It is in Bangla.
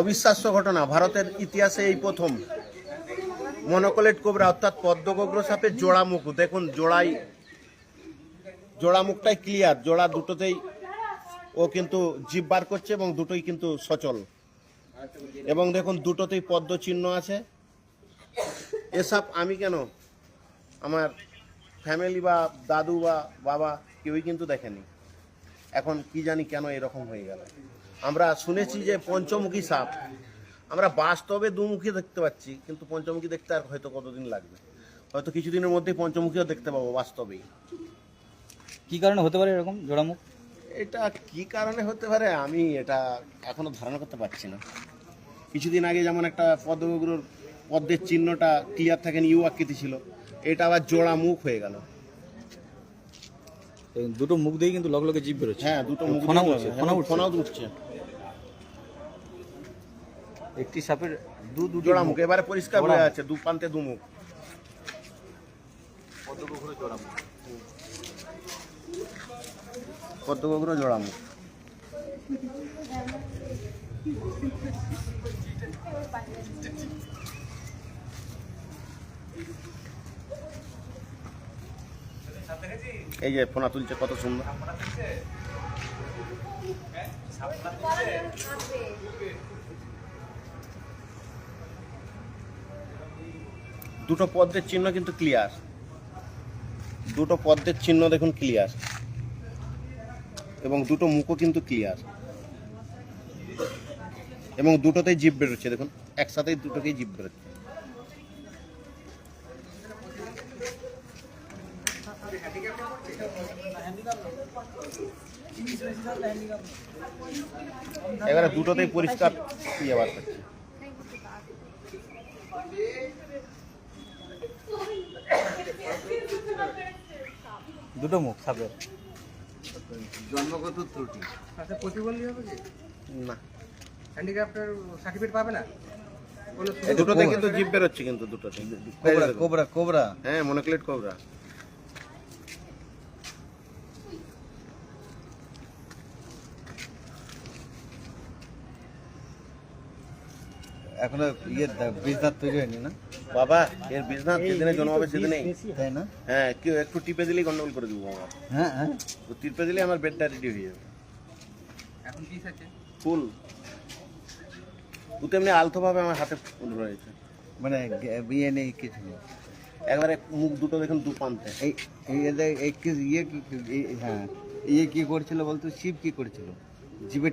অবিশ্বাস্য ঘটনা, ভারতের ইতিহাসে এই প্রথম। মনোকলেট কোবরা, অর্থাৎ পদ্মগগ্র সাপের জোড়া মুখ। দেখুন, জোড়াই, জোড়া মুখটাই ক্লিয়ার জোড়া দুটোতেই ও কিন্তু জীব বার করছে এবং দুটোই কিন্তু সচল। এবং দেখুন, দুটোতেই পদ্ম চিহ্ন আছে। এসব আমি কেন আমার ফ্যামিলি বা দাদু বা বাবা কেউই কিন্তু দেখেনি। এখন কি জানি কেন এরকম হয়ে গেল। আমরা শুনেছি যে পঞ্চমুখী সাপ। আমরা বাস্তবে দুমুখী দেখতে পাচ্ছি কিন্তু পঞ্চমুখী দেখতে আর হয়তো কতদিন লাগবে? হয়তো কিছুদিনের মধ্যেই পঞ্চমুখীও দেখতে পাবো বাস্তবেই। কি কারণে হতে পারে এরকম জোড়ামুখ এটা কি কারণে হতে পারে আমি এটা এখনও ধারণা করতে পারছি না। কিছুদিন আগে যেমন একটা পদ্মগুলোর পদ্মের চিহ্নটা ক্লিয়ার থাকেন ইউ আকৃতি ছিল। এটা আবার জোড়া মুখ হয়ে গেল। দুটো মুখ দিয়ে কিন্তু লগে লগে জিভ বেরোচ্ছে। হ্যাঁ দুটো মুখ ফোনা উঠছে, হ্যাঁ, ফোনা উঠছে। একটি সাপের দু দু জোড়া মুখ। এবারে পরিষ্কার হয়ে। যাচ্ছে দু প্রান্তে দু মুখ। পদ্মগুলো জোড়া মুখ। এই যে ফোনা তুলছে, কত সুন্দর। দুটো পদ্মের চিহ্ন কিন্তু ক্লিয়ার দুটো পদ্মের চিহ্ন দেখুন ক্লিয়ার এবং দুটো মুখও কিন্তু ক্লিয়ার এবং দুটোতেই জিভ বেরোচ্ছে, দেখুন। একসাথেই দুটোকেই জীব বেরোচ্ছে। এবারে দুটোতেই পরিষ্কার ইয়ে বার করছে দুটো মুখ সাপের জন্মগত ত্রুটি। আচ্ছা প্রতিবন্ধী হবে কি? না। হ্যান্ডিক্যাপ্টের সার্টিফিকেট পাবে না? দুটোতে কিন্তু জিভ বেরোচ্ছে কিন্তু দুটোতে। কোবরা কোবরা কোবরা হ্যাঁ মনোক্লেট কোবরা এখনও ইয়ে বিজনেস তৈরি হয়নি না? বাবা এর জন্মাবে সেদিনেই। তাই না? হ্যাঁ কেউ একটু টিপে দিলেই গন্ডগোল করে দেবো আমার হ্যাঁ হ্যাঁ। টিপে দিলে আমার বেডটা রেডি হয়ে যাবে। এখন পিস আছে ফুল। ও তেমনি আলতোভাবে আমার হাতে ফুল রয়েছে। মানে বিয়ে নেই কিছু নেই? একবারে মুখ দুটো দেখুন দু প্রান্তে। এই এই ইয়ে কি হ্যাঁ ইয়ে কি করছিল বলতো? শিব কি করছিল? জীবে